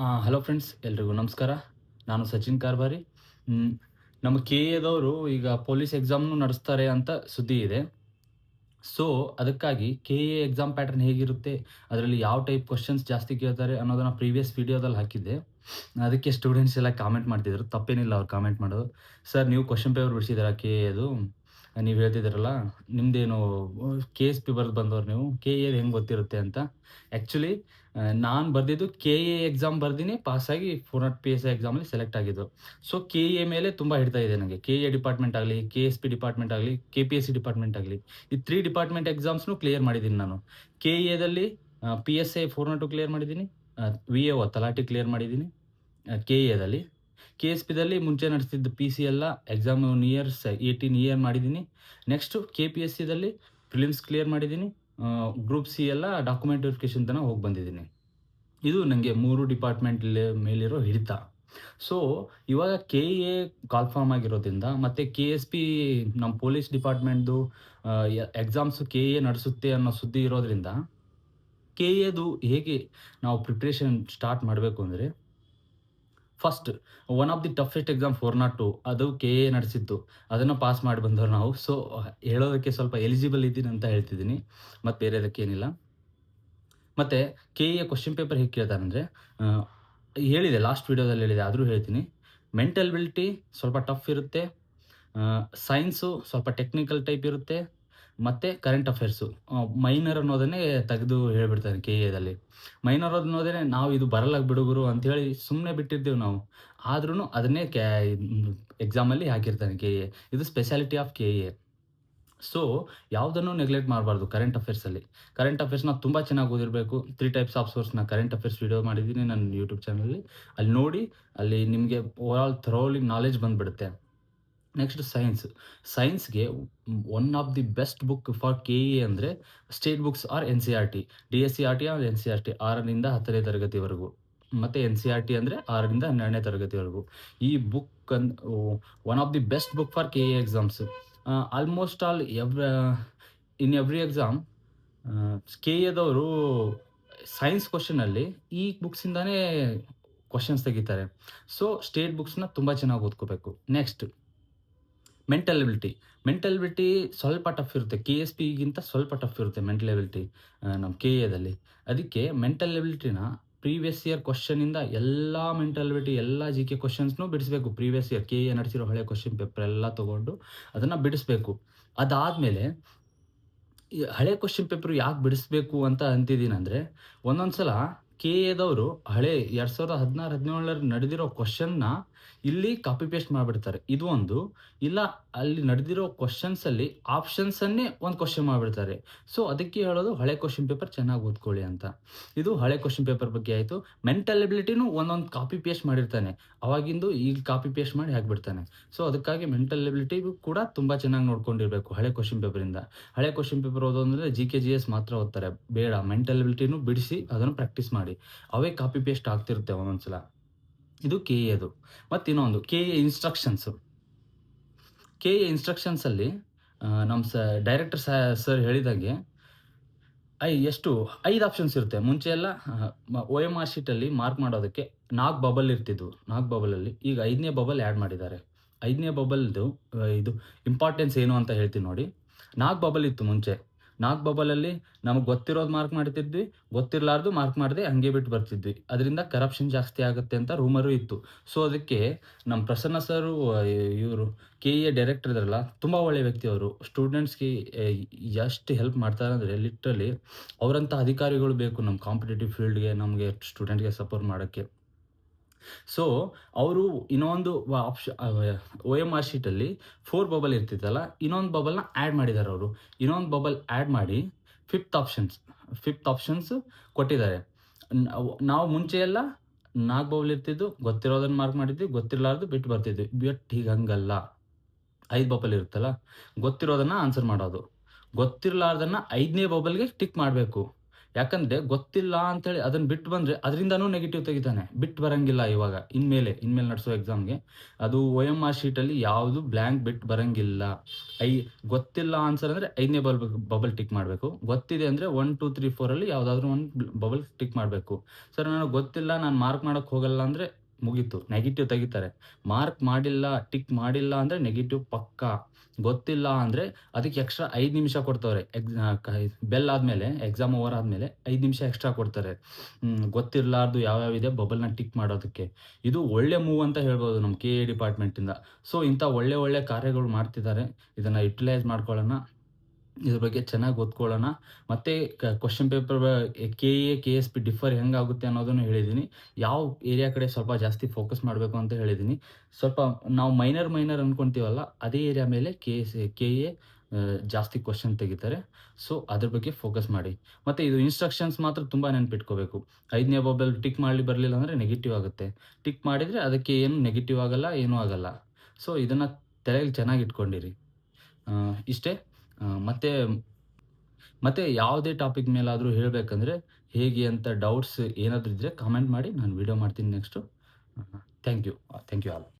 Hello friends ಎಲ್ರಿಗೂ ನಮಸ್ಕಾರ. ನಾನು ಸಚಿನ್ ಕಾರ್ಬಾರಿ. ನಮ್ಮ ಕೆ ಎದವರು ಈಗ ಪೊಲೀಸ್ ಎಕ್ಸಾಮ್ನು ನಡೆಸ್ತಾರೆ ಅಂತ ಸುದ್ದಿ ಇದೆ. ಸೊ ಅದಕ್ಕಾಗಿ ಕೆ ಎ ಎಕ್ಸಾಮ್ ಪ್ಯಾಟರ್ನ್ ಹೇಗಿರುತ್ತೆ, ಅದರಲ್ಲಿ ಯಾವ ಟೈಪ್ ಕ್ವಶನ್ಸ್ ಜಾಸ್ತಿ ಕೇಳ್ತಾರೆ ಅನ್ನೋದನ್ನ ಪ್ರೀವಿಯಸ್ ವಿಡಿಯೋದಲ್ಲಿ ಹಾಕಿದ್ದೆ. ಅದಕ್ಕೆ ಸ್ಟೂಡೆಂಟ್ಸ್ ಎಲ್ಲ ಕಾಮೆಂಟ್ ಮಾಡ್ತಿದ್ರು. ತಪ್ಪೇನಿಲ್ಲ ಅವ್ರು ಕಾಮೆಂಟ್ ಮಾಡೋದು. ಸರ್ ನೀವು ಕ್ವಶನ್ ಪೇಪರ್ ಬಿಡಿಸಿದ್ದೀರಾ ಕೆ ಎದು? ನೀವು ಹೇಳ್ತಿದ್ದೀರಲ್ಲ, ನಿಮ್ದೇನು ಕೆ ಎಸ್ ಪಿ ಬರೆದು ಬಂದವ್ರು ನೀವು ಕೆ ಎ ಹೆಂಗೆ ಗೊತ್ತಿರುತ್ತೆ ಅಂತ. ಆ್ಯಕ್ಚುಲಿ ನಾನು ಬರೆದಿದ್ದು ಕೆ ಎ ಎಕ್ಸಾಮ್ ಬರ್ದಿನಿ ಪಾಸಾಗಿ four naught P S I ಎಕ್ಸಾಮಲ್ಲಿ ಸೆಲೆಕ್ಟ್ ಆಗಿದ್ದು. ಸೊ ಕೆ ಎ ಮೇಲೆ ತುಂಬ ಹಿಡ್ತಾ ಇದೆ ನನಗೆ ಕೆ ಎ ಡಿಪಾರ್ಟ್ಮೆಂಟ್ ಆಗಲಿ ಕೆ ಎಸ್ ಪಿ ಡಿಪಾರ್ಟ್ಮೆಂಟ್ ಆಗಲಿ K P S C department ಆಗಲಿ, ಈ ತ್ರೀ ಡಿಪಾರ್ಟ್ಮೆಂಟ್ ಎಕ್ಸಾಮ್ಸ್ನು ಕ್ಲಿಯರ್ ಮಾಡಿದ್ದೀನಿ ನಾನು. K ಎದಲ್ಲಿ P S I four nought clear ಮಾಡಿದ್ದೀನಿ ವಿ ಎ ಒ ತಲಾಟಿ ಕ್ಲಿಯರ್ ಮಾಡಿದ್ದೀನಿ ಕೆ ಎದಲ್ಲಿ ಕೆ ಎಸ್ ಪಿದಲ್ಲಿ ಮುಂಚೆ ನಡೆಸಿದ್ದ ಪಿ ಸಿ ಎಲ್ಲ ಎಕ್ಸಾಮ್ ಇಯರ್ಸ್ ಏಯ್ಟೀನ್ ಇಯರ್ ಮಾಡಿದ್ದೀನಿ. ನೆಕ್ಸ್ಟು ಕೆ ಪಿ ಎಸ್ ಸಿದಲ್ಲಿ ಫಿಲಿಮ್ಸ್ ಕ್ಲಿಯರ್ ಮಾಡಿದ್ದೀನಿ. ಗ್ರೂಪ್ ಸಿ ಎಲ್ಲ ಡಾಕ್ಯುಮೆಂಟ್ ವೆರಿಫಿಕೇಷನ್ ತನಕ ಹೋಗಿ ಬಂದಿದ್ದೀನಿ. ಇದು ನನಗೆ ಮೂರು ಡಿಪಾರ್ಟ್ಮೆಂಟ್ ಮೇಲಿರೋ ಹಿಡಿತ. ಸೊ ಇವಾಗ ಕೆ ಎ ಕಾಲ್ಫಾರ್ಮ್ ಆಗಿರೋದ್ರಿಂದ ಮತ್ತು ಕೆ ಎಸ್ ಪಿ ನಮ್ಮ ಪೊಲೀಸ್ ಡಿಪಾರ್ಟ್ಮೆಂಟ್ದು ಎಕ್ಸಾಮ್ಸು ಕೆ ಎ ನಡೆಸುತ್ತೆ ಅನ್ನೋ ಸುದ್ದಿ ಇರೋದ್ರಿಂದ ಕೆ ಎದು ಹೇಗೆ ನಾವು ಪ್ರಿಪ್ರೇಷನ್ ಸ್ಟಾರ್ಟ್ ಮಾಡಬೇಕು ಅಂದರೆ first one of the toughest exam four nought two ಅದು ಕೆ ಎ ನಡೆಸಿದ್ದು. ಅದನ್ನು ಪಾಸ್ ಮಾಡಿ ಬಂದವರು ನಾವು. ಸೊ ಹೇಳೋದಕ್ಕೆ ಸ್ವಲ್ಪ ಎಲಿಜಿಬಲ್ ಇದ್ದೀನಿ ಅಂತ ಹೇಳ್ತಿದ್ದೀನಿ. ಮತ್ತು ಬೇರೆದಕ್ಕೆ ಏನಿಲ್ಲ. ಮತ್ತು ಕೆ ಎ ಕ್ವಶನ್ ಪೇಪರ್ ಹೇಗೆ ಕೇಳ್ತಾರಂದರೆ ಹೇಳಿದೆ ಲಾಸ್ಟ್ ವೀಡಿಯೋದಲ್ಲಿ ಹೇಳಿದೆ, ಆದರೂ ಹೇಳ್ತೀನಿ. ಮೆಂಟಲ್ ಬಿಲಿಟಿ ಸ್ವಲ್ಪ ಟಫ್ ಇರುತ್ತೆ. ಸೈನ್ಸು ಸ್ವಲ್ಪ ಟೆಕ್ನಿಕಲ್ ಟೈಪ್ ಇರುತ್ತೆ. ಮತ್ತು ಕರೆಂಟ್ ಅಫೇರ್ಸು ಮೈನರ್ ಅನ್ನೋದನ್ನೇ ತೆಗೆದು ಹೇಳ್ಬಿಡ್ತಾನೆ ಕೆ ಎದಲ್ಲಿ ಮೈನರ್ ಅನ್ನೋದೇ ನಾವು ಇದು ಬರಲ್ಲ ಬಿಡುಗರು ಅಂಥೇಳಿ ಸುಮ್ಮನೆ ಬಿಟ್ಟಿದ್ದೇವೆ ನಾವು. ಆದ್ರೂ ಅದನ್ನೇ ಕ್ಯಾ ಎಕ್ಸಾಮಲ್ಲಿ ಹಾಕಿರ್ತಾನೆ ಕೆ ಎ ಇದು speciality of K A so ಯಾವುದನ್ನು ನೆಗ್ಲೆಕ್ಟ್ ಮಾಡಬಾರ್ದು ಕರೆಂಟ್ ಅಫೇರ್ಸಲ್ಲಿ ಕರೆಂಟ್ ಅಫೇರ್ಸ್ನ ತುಂಬ ಚೆನ್ನಾಗಿ ಓದಿರಬೇಕು. ತ್ರೀ ಟೈಪ್ಸ್ ಆಫ್ ಸೋರ್ಸ್ನ ಕರೆಂಟ್ ಅಫೇರ್ಸ್ ವಿಡಿಯೋ ಮಾಡಿದ್ದೀನಿ ನನ್ನ ಯೂಟ್ಯೂಬ್ ಚಾನಲಲ್ಲಿ ಅಲ್ಲಿ. ನೋಡಿ, ಅಲ್ಲಿ ನಿಮಗೆ ಓವರಾಲ್ ಥರೋಲಿ ನಾಲೆಜ್ ಬಂದುಬಿಡುತ್ತೆ. Next science. ಸೈನ್ಸ್ಗೆ one of the best book for K E ಅಂದರೆ state books R N C R T D S C R T R N C R T ಆರರಿಂದ ಹತ್ತನೇ ತರಗತಿವರೆಗೂ. ಮತ್ತು ಎನ್ ಸಿ ಆರ್ ಟಿ ಅಂದರೆ ಆರರಿಂದ ಹನ್ನೆರಡನೇ ತರಗತಿವರೆಗೂ. ಈ book an one of the best book for K E exams almost all every in every exam K ಎದವರು science ಕ್ವಶನಲ್ಲಿ ಈ ಬುಕ್ಸಿಂದಾನೇ ಕ್ವಶನ್ಸ್ ತೆಗಿತಾರೆ. ಸೊ ಸ್ಟೇಟ್ ಬುಕ್ಸ್ನ ತುಂಬ ಚೆನ್ನಾಗಿ ಓದ್ಕೋಬೇಕು. Next mental ability mental ability ಸ್ವಲ್ಪ ಟಫ್ ಇರುತ್ತೆ. ಕೆ ಎಸ್ ಪಿಗಿಂತ ಸ್ವಲ್ಪ ಟಫ್ ಇರುತ್ತೆ ಮೆಂಟಲ್ ಎಬಿಲಿಟಿ ನಮ್ಮ ಕೆ ಎದಲ್ಲಿ ಅದಕ್ಕೆ ಮೆಂಟಲ್ ಎಬಿಲಿಟಿನ ಪ್ರೀವಿಯಸ್ ಇಯರ್ ಕ್ವಶನಿಂದ ಎಲ್ಲ ಮೆಂಟಲ್ ಎಬಿಲಿಟಿ ಎಲ್ಲ ಜಿ ಕೆ ಕ್ವಶನ್ಸ್ನು ಬಿಡಿಸ್ಬೇಕು. ಪ್ರೀವಿಯಸ್ ಇಯರ್ ಕೆ ಎ ನಡೆಸಿರೋ ಹಳೆ ಕ್ವಶನ್ ಪೇಪರ್ ಎಲ್ಲ ತೊಗೊಂಡು ಅದನ್ನು ಬಿಡಿಸ್ಬೇಕು. ಅದಾದಮೇಲೆ ಹಳೆ ಕ್ವಶನ್ ಪೇಪರ್ ಯಾಕೆ ಬಿಡಿಸ್ಬೇಕು ಅಂತ ಅಂತಿದ್ದೀನಂದರೆ ಒಂದೊಂದು ಸಲ ಕೆ ಎದವರು ಹಳೆ ಎರಡ್ ಸಾವಿರದ ಹದಿನಾರು, ಹದಿನೇಳರಲ್ಲಿ ನಡೆದಿರೋ ಕ್ವಶನ್ನ ಇಲ್ಲಿ ಕಾಪಿ ಪೇಸ್ಟ್ ಮಾಡಿಬಿಡ್ತಾರೆ. ಇದು ಒಂದು. ಇಲ್ಲ, ಅಲ್ಲಿ ನಡೆದಿರೋ ಕ್ವಶನ್ಸ್ ಅಲ್ಲಿ ಆಪ್ಷನ್ಸ್ ಅನ್ನೇ ಒಂದು ಕ್ವಶನ್ ಮಾಡಿಬಿಡ್ತಾರೆ. ಸೊ ಅದಕ್ಕೆ ಹೇಳೋದು ಹಳೆ ಕ್ವಶನ್ ಪೇಪರ್ ಚೆನ್ನಾಗಿ ಓದ್ಕೊಳ್ಳಿ ಅಂತ. ಇದು ಹಳೆ ಕ್ವಶನ್ ಪೇಪರ್ ಬಗ್ಗೆ ಆಯಿತು. ಮೆಂಟಲ್ ಎಬಿಲಿಟಿನೂ ಒಂದೊಂದು ಕಾಪಿ ಪೇಸ್ಟ್ ಮಾಡಿರ್ತಾನೆ. ಅವಾಗಿಂದು ಈಗ ಕಾಪಿ ಪೇಸ್ಟ್ ಮಾಡಿ ಹಾಕ್ಬಿಡ್ತಾನೆ. ಸೊ ಅದಕ್ಕಾಗಿ ಮೆಂಟಲ್ ಎಬಿಲಿಟಿ ಕೂಡ ತುಂಬ ಚೆನ್ನಾಗಿ ನೋಡ್ಕೊಂಡಿರ್ಬೇಕು ಹಳೆ ಕ್ವಶನ್ ಪೇಪರಿಂದ ಹಳೆ ಕ್ವಶನ್ ಪೇಪರ್ ಓದೋದಂದ್ರೆ ಜಿ ಕೆ ಜಿ ಎಸ್ ಮಾತ್ರ ಓದ್ತಾರೆ. ಬೇಡ ಮೆಂಟಲ್ ಎಬಿಲಿಟಿನೂ ಬಿಡಿಸಿ ಅದನ್ನು ಪ್ರಾಕ್ಟೀಸ್ ಮಾಡಿ. ಅವೇ ಕಾಪಿ ಪೇಸ್ಟ್ ಆಗ್ತಿರುತ್ತೆ ಒಂದೊಂದ್ಸಲ. ಇದು ಕೆ ಎದು ಮತ್ತು ಇನ್ನೊಂದು K A instructions K A ಇನ್ಸ್ಟ್ರಕ್ಷನ್ಸಲ್ಲಿ ನಮ್ಮ ಸ ಡೈರೆಕ್ಟರ್ ಸರ್ ಹೇಳಿದಾಗೆ, ಐ, ಎಷ್ಟು, ಐದು ಆಪ್ಷನ್ಸ್ ಇರುತ್ತೆ. ಮುಂಚೆ ಎಲ್ಲ ಓ ಎಂ ಆರ್ ಶೀಟಲ್ಲಿ ಮಾರ್ಕ್ ಮಾಡೋದಕ್ಕೆ ನಾಲ್ಕು ಬಬಲ್ ಇರ್ತಿದ್ವು. ನಾಲ್ಕು ಬಬಲಲ್ಲಿ ಈಗ ಐದನೇ ಬಬಲ್ ಆ್ಯಡ್ ಮಾಡಿದ್ದಾರೆ. ಐದನೇ ಬಬಲ್ದು ಇದು ಇಂಪಾರ್ಟೆನ್ಸ್ ಏನು ಅಂತ ಹೇಳ್ತೀನಿ ನೋಡಿ. ನಾಲ್ಕು ಬಬಲ್ ಇತ್ತು ಮುಂಚೆ. ನಾಲ್ಕು ಬಬಲಲ್ಲಿ ನಮಗೆ ಗೊತ್ತಿರೋದು ಮಾರ್ಕ್ ಮಾಡ್ತಿದ್ವಿ, ಗೊತ್ತಿರಲಾರ್ದು ಮಾರ್ಕ್ ಮಾಡದೆ ಹಂಗೆ ಬಿಟ್ಟು ಬರ್ತಿದ್ವಿ. ಅದರಿಂದ ಕರಪ್ಷನ್ ಜಾಸ್ತಿ ಆಗುತ್ತೆ ಅಂತ ರೂಮರು ಇತ್ತು. ಸೊ ಅದಕ್ಕೆ ನಮ್ಮ ಪ್ರಸನ್ನ ಸರು ಇವರು ಕೆ ಎ ಡೈರೆಕ್ಟರ್ ಇದಾರಲ್ಲ, ತುಂಬ ಒಳ್ಳೆಯ ವ್ಯಕ್ತಿ ಅವರು. ಸ್ಟೂಡೆಂಟ್ಸ್ಗೆ ಎಷ್ಟು ಹೆಲ್ಪ್ ಮಾಡ್ತಾರೆ ಅಂದರೆ ಲಿಟ್ರಲಿ ಅವರಂಥ ಅಧಿಕಾರಿಗಳು ಬೇಕು ನಮ್ಮ ಕಾಂಪಿಟೇಟಿವ್ ಫೀಲ್ಡ್ಗೆ ನಮಗೆ ಸ್ಟೂಡೆಂಟ್ಗೆ ಸಪೋರ್ಟ್ ಮಾಡೋಕ್ಕೆ. ಸೊ ಅವರು ಇನ್ನೊಂದು ಆಪ್ಷ ಒ ಎಂ ಆರ್ ಶೀಟಲ್ಲಿ ಫೋರ್ ಬಬಲ್ ಇರ್ತಿತ್ತಲ್ಲ, ಇನ್ನೊಂದು ಬಬಲ್ನ ಆ್ಯಡ್ ಮಾಡಿದ್ದಾರೆ ಅವರು. ಇನ್ನೊಂದು ಬಬಲ್ ಆ್ಯಡ್ ಮಾಡಿ ಫಿಫ್ತ್ ಆಪ್ಷನ್ಸ್ ಫಿಫ್ತ್ ಆಪ್ಷನ್ಸ್ ಕೊಟ್ಟಿದ್ದಾರೆ. ನಾವು ಮುಂಚೆ ಎಲ್ಲ ನಾಲ್ಕು ಬಬಲ್ ಇರ್ತಿದ್ದು, ಗೊತ್ತಿರೋದನ್ನ ಮಾರ್ಕ್ ಮಾಡಿದ್ವಿ, ಗೊತ್ತಿರಲಾರ್ದು ಬಿಟ್ಟು ಬರ್ತಿದ್ವಿ. ಬಟ್ ಈಗ ಹಂಗಲ್ಲ ಐದು ಬಬಲ್ ಇರುತ್ತಲ್ಲ, ಗೊತ್ತಿರೋದನ್ನ ಆನ್ಸರ್ ಮಾಡೋದು. ಗೊತ್ತಿರಲಾರ್ದನ್ನ ಐದನೇ ಬಬಲ್ಗೆ ಟಿಕ್ ಮಾಡಬೇಕು. ಯಾಕಂದ್ರೆ ಗೊತ್ತಿಲ್ಲ ಅಂತೇಳಿ ಅದನ್ನ ಬಿಟ್ಟು ಬಂದ್ರೆ ಅದರಿಂದನೂ ನೆಗೆಟಿವ್ ತೆಗಿತಾನೆ. ಬಿಟ್ಟು ಬರಂಗಿಲ್ಲ ಇವಾಗ. ಇನ್ಮೇಲೆ ಇನ್ಮೇಲೆ ನಡೆಸೋ ಎಕ್ಸಾಮ್ಗೆ ಅದು ಒ ಎಂ ಆರ್ ಶೀಟಲ್ಲಿ ಯಾವುದು ಬ್ಲ್ಯಾಂಕ್ ಬಿಟ್ಟು ಬರಂಗಿಲ್ಲ. ಐ, ಗೊತ್ತಿಲ್ಲ ಆನ್ಸರ್ ಅಂದ್ರೆ ಐದನೇ ಬಲ್ ಬಬಲ್ ಟಿಕ್ ಮಾಡಬೇಕು. ಗೊತ್ತಿದೆ ಅಂದ್ರೆ ಒನ್ ಟೂ ತ್ರೀ ಫೋರಲ್ಲಿ ಯಾವುದಾದ್ರೂ ಒಂದು ಬಬಲ್ ಟಿಕ್ ಮಾಡಬೇಕು. ಸರ್ ನನಗೆ ಗೊತ್ತಿಲ್ಲ, ನಾನು ಮಾರ್ಕ್ ಮಾಡೋಕ್ಕೆ ಹೋಗಲ್ಲ ಅಂದರೆ ಮುಗೀತು. ನೆಗೆಟಿವ್ ತೆಗಿತಾರೆ. ಮಾರ್ಕ್ ಮಾಡಿಲ್ಲ ಟಿಕ್ ಮಾಡಿಲ್ಲ ಅಂದರೆ ನೆಗೆಟಿವ್ ಪಕ್ಕಾ. ಗೊತ್ತಿಲ್ಲ ಅಂದರೆ ಅದಕ್ಕೆ ಎಕ್ಸ್ಟ್ರಾ ಐದು ನಿಮಿಷ ಕೊಡ್ತವ್ರೆ. ಎಕ್ಸ್ ಬೆಲ್ ಆದಮೇಲೆ ಎಕ್ಸಾಮ್ ಓವರ್ ಆದಮೇಲೆ ಐದು ನಿಮಿಷ ಎಕ್ಸ್ಟ್ರಾ ಕೊಡ್ತಾರೆ. ಗೊತ್ತಿರಲಾರ್ದು ಯಾವ್ಯಾವ ಇದೆ ಬಬಲ್ನ ಟಿಕ್ ಮಾಡೋದಕ್ಕೆ. ಇದು ಒಳ್ಳೆ ಮೂವ್ ಅಂತ ಹೇಳ್ಬೋದು ನಮ್ಮ ಕೆ ಎ ಡಿಪಾರ್ಟ್ಮೆಂಟಿಂದ ಸೊ ಇಂಥ ಒಳ್ಳೆ ಒಳ್ಳೆ ಕಾರ್ಯಗಳು ಮಾಡ್ತಿದ್ದಾರೆ. ಇದನ್ನು ಯುಟಿಲೈಸ್ ಮಾಡ್ಕೊಳ್ಳೋಣ. ಇದ್ರ ಬಗ್ಗೆ ಚೆನ್ನಾಗಿ ಓದ್ಕೊಳ್ಳೋಣ. ಮತ್ತೆ question paper K A K S P differ ಹೆಂಗಾಗುತ್ತೆ ಅನ್ನೋದನ್ನು ಹೇಳಿದ್ದೀನಿ. ಯಾವ ಏರಿಯಾ ಕಡೆ ಸ್ವಲ್ಪ ಜಾಸ್ತಿ ಫೋಕಸ್ ಮಾಡಬೇಕು ಅಂತ ಹೇಳಿದ್ದೀನಿ. ಸ್ವಲ್ಪ ನಾವು ಮೈನರ್ ಮೈನರ್ ಅಂದ್ಕೊತೀವಲ್ಲ ಅದೇ ಏರಿಯಾ ಮೇಲೆ ಕೆ ಎಸ್ ಕೆ ಎ ಜಾಸ್ತಿ ಕ್ವಶನ್ ತೆಗಿತಾರೆ. ಸೊ ಅದ್ರ ಬಗ್ಗೆ ಫೋಕಸ್ ಮಾಡಿ. ಮತ್ತು ಇದು ಇನ್ಸ್ಟ್ರಕ್ಷನ್ಸ್ ಮಾತ್ರ ತುಂಬ ನೆನ್ಪಿಟ್ಕೋಬೇಕು. ಐದನೇ ಬಬಲ್ ಟಿಕ್ ಮಾಡಲಿ ಬರಲಿಲ್ಲ ಅಂದರೆ ನೆಗೆಟಿವ್ ಆಗುತ್ತೆ. ಟಿಕ್ ಮಾಡಿದರೆ ಅದಕ್ಕೆ ಏನು ನೆಗೆಟಿವ್ ಆಗಲ್ಲ, ಏನೂ ಆಗಲ್ಲ. ಸೊ ಇದನ್ನು ತಲೆಯಲ್ಲಿ ಚೆನ್ನಾಗಿ ಇಟ್ಕೊಂಡಿರಿ. ಇಷ್ಟೇ? ಮತ್ತೆ ಮತ್ತೆ ಯಾವುದೇ ಟಾಪಿಕ್ ಮೇಲಾದರೂ ಹೇಳಬೇಕಂದ್ರೆ ಹೇಗೆ ಅಂತ ಡೌಟ್ಸ್ ಏನಾದರೂ ಇದ್ದರೆ ಕಾಮೆಂಟ್ ಮಾಡಿ, ನಾನು ವಿಡಿಯೋ ಮಾಡ್ತೀನಿ next thank you thank you all